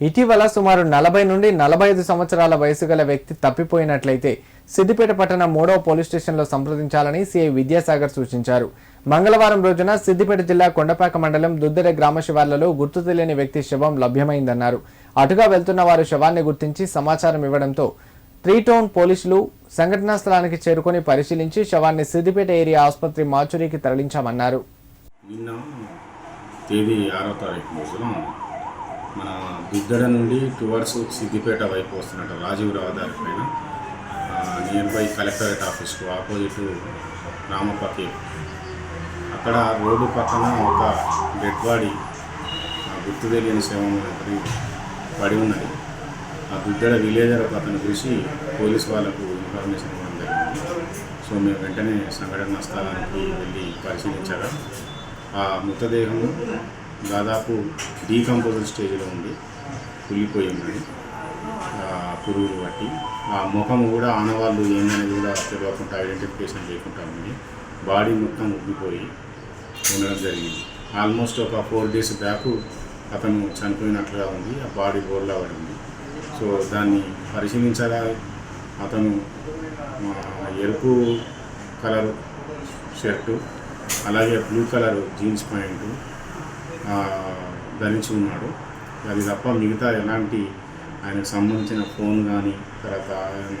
ఇటీవల సుమారు నలభై నుండి నలభై ఐదు సంవత్సరాల వయసు గల వ్యక్తి తప్పిపోయినట్లయితే సిద్దిపేట పట్టణ మూడవ పోలీస్ స్టేషన్లో సంప్రదించాలని సిఐ విద్యాసాగర్ సూచించారు. మంగళవారం రోజున సిద్దిపేట జిల్లా కొండపాక మండలం దుద్దెర గ్రామ శివార్లలో గుర్తు తెలియని వ్యక్తి శవం లభ్యమైందన్నారు. అటుగా వెళ్తున్న వారు శవాన్ని గుర్తించి సమాచారం ఇవ్వడంతో త్రీ టౌన్ పోలీసులు సంఘటనా స్థలానికి చేరుకొని పరిశీలించి శవాన్ని సిద్దిపేట ఏరియా ఆసుపత్రి మాచురికి తరలించామన్నారు. నిన్న తేదీ ఆరో తారీఖు రోజున మన దుద్దడ నుండి టువర్డ్స్ సిద్దిపేట వైపు వస్తున్నట్టు రాజీవ్ రహదారి పైన. నియర్ బై కలెక్టరేట్ ఆఫీస్కు ఆపోజిట్ రామపతి. అక్కడ రోడ్డు పక్కన ఒక డెడ్ బాడీ గుర్తు తెలియని శవం పడి ఉన్నది. ఆ దుద్దడ విలేజర్ ఒక అతను చూసి పోలీస్ వాళ్ళకు ఇన్ఫర్మేషన్ ఇవ్వడం జరిగింది. సో మేము వెంటనే సంఘటన స్థలానికి వెళ్ళి పరిశీలించగా ఆ మృతదేహం దాదాపు డీకంపోజర్ స్టేజ్లో ఉంది కుళ్ళిపోయి ఉన్నది పురుగులు బట్టి ఆ ముఖం కూడా ఆనవాళ్ళు ఏందనేది కూడా తెలియకుండా ఐడెంటిఫికేషన్ లేకుండా ఉంది బాడీ మొత్తం ఉబ్బిపోయి ఉండడం జరిగింది. ఆల్మోస్ట్ ఒక ఫోర్ డేస్ బ్యాక్ అతను చనిపోయినట్లుగా ఉంది. ఆ బాడీ బోర్లా పడింది సో దాన్ని పరిశీలించగా అతను ఎరుపు కలర్ షర్టు అలాగే బ్లూ కలర్ జీన్స్ ప్యాంటు ధరించి ఉన్నాడు అది తప్ప మిగతా ఎలాంటి ఆయనకు సంబంధించిన ఫోన్ కానీ తర్వాత ఆయన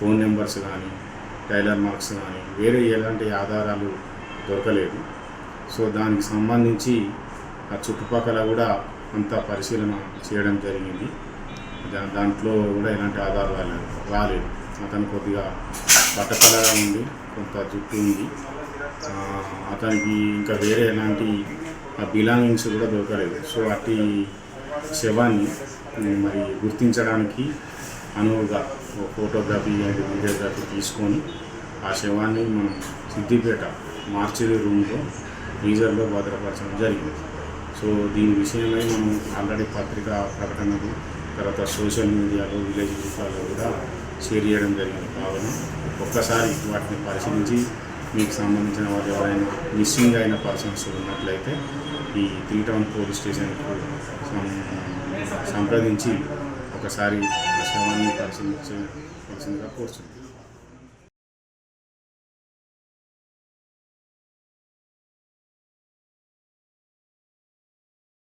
ఫోన్ నెంబర్స్ కానీ టైలర్ మార్క్స్ కానీ వేరే ఎలాంటి ఆధారాలు దొరకలేదు. సో దానికి సంబంధించి ఆ చుట్టుపక్కల కూడా అంత పరిశీలన చేయడం జరిగింది. దా- దాంట్లో కూడా ఎలాంటి ఆధారాలు రాలేదు రాలేదు. అతను కొద్దిగా బట్టకలగా ఉంది కొంత జుట్టు ఉంది. అతనికి ఇంకా వేరే ఎలాంటి ఆ బిలాంగింగ్స్ కూడా దొరకలేదు. సో అట్టి శవాన్ని మరి గుర్తించడానికి అనువుగా ఫోటోగ్రఫీ అండ్ వీడియోగ్రఫీ తీసుకొని ఆ శవాన్ని మనం సిద్దిపేట మార్చిరి రూమ్లో ఫ్రీజర్లో భద్రపరచడం జరిగింది. సో దీని విషయమై మనం ఆల్రెడీ పత్రికా ప్రకటనలు తర్వాత సోషల్ మీడియాలో విలేజ్ గ్రూపాల్లో కూడా షేర్ చేయడం జరిగింది కావున ఒక్కసారి వాటిని పరిశీలించి మీకు సంబంధించిన వాళ్ళు ఎవరైనా మిస్సింగ్ అయిన పర్సన్స్ ఉన్నట్లయితే ఈ త్రీ టౌన్ పోలీస్ స్టేషన్కు సంప్రదించి ఒకసారి ఆ శవాన్ని పరిశీలించవలసిందిగా కోరుతున్నాను